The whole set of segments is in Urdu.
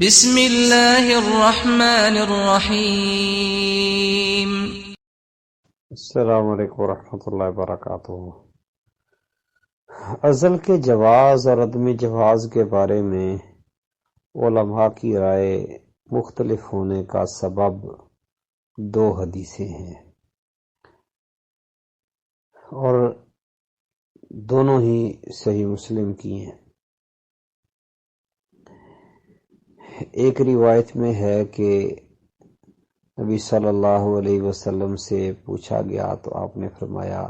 بسم اللہ الرحمن الرحیم السلام علیکم ورحمۃ اللہ وبرکاتہ۔ ازل کے جواز اور عدم جواز کے بارے میں علماء کی رائے مختلف ہونے کا سبب دو حدیثیں ہیں۔ اور دونوں ہی صحیح مسلم کی ہیں۔ ایک روایت میں ہے کہ نبی صلی اللہ علیہ وسلم سے پوچھا گیا تو آپ نے فرمایا،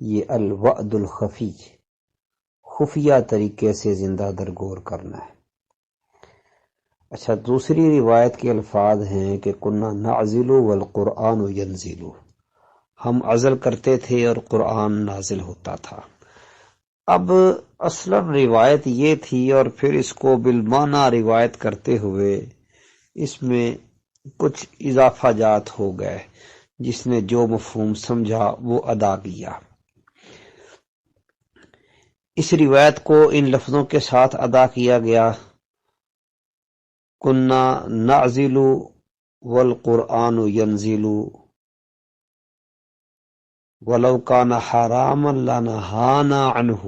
یہ الوعد الخفی خفیہ طریقے سے زندہ درگور کرنا ہے۔ اچھا دوسری روایت کے الفاظ ہیں کہ کنہ نازل والقرآن ینزل ہم عزل کرتے تھے اور قرآن نازل ہوتا تھا۔ اب اصلا روایت یہ تھی اور پھر اس کو بالمانہ روایت کرتے ہوئے اس میں کچھ اضافہ جات ہو گئے، جس نے جو مفہوم سمجھا وہ ادا کیا۔ اس روایت کو ان لفظوں کے ساتھ ادا کیا گیا۔ کنہ نازل والقرآن ینزل ولو کان حرام لنہانا عنہ۔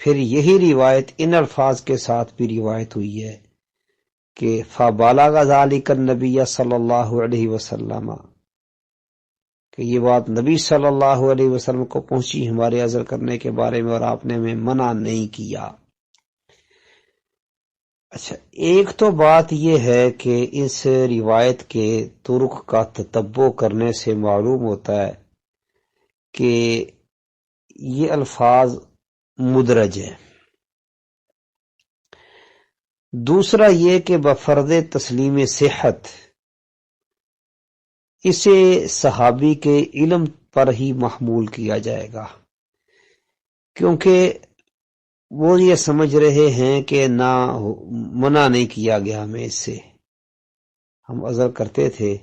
پھر یہی روایت ان الفاظ کے ساتھ بھی روایت ہوئی ہے کہ فابالا غزالی کر نبی صلی اللہ علیہ وسلم، کہ یہ بات نبی صلی اللہ علیہ وسلم کو پہنچی ہمارے عزل کرنے کے بارے میں اور آپ نے ہمیں منع نہیں کیا۔ اچھا ایک تو بات یہ ہے کہ اس روایت کے ترک کا تتبو کرنے سے معلوم ہوتا ہے کہ یہ الفاظ مدرج ہے دوسرا یہ کہ بفرد تسلیم صحت، اسے صحابی کے علم پر ہی محمول کیا جائے گا، کیونکہ وہ یہ سمجھ رہے ہیں کہ نہ منع نہیں کیا گیا ہمیں اس سے۔ ہم عذر کرتے تھے،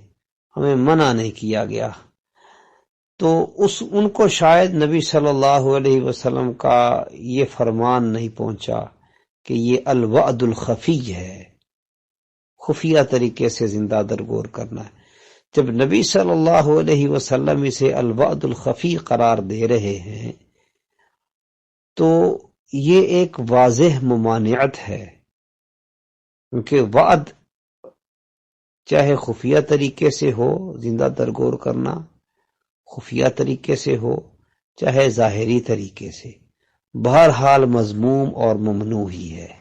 ہمیں منع نہیں کیا گیا۔ تو اس ان کو شاید نبی صلی اللہ علیہ وسلم کا یہ فرمان نہیں پہنچا کہ یہ الوعد الخفی ہے۔ خفیہ طریقے سے زندہ درگور کرنا۔ ہے جب نبی صلی اللہ علیہ وسلم اسے الوعد الخفی قرار دے رہے ہیں، تو یہ ایک واضح ممانعت ہے، کیونکہ وعد چاہے خفیہ طریقے سے ہو، زندہ درگور کرنا خفیہ طریقے سے ہو، چاہے ظاہری طریقے سے، بہرحال مضموم اور ممنوع ہی ہے۔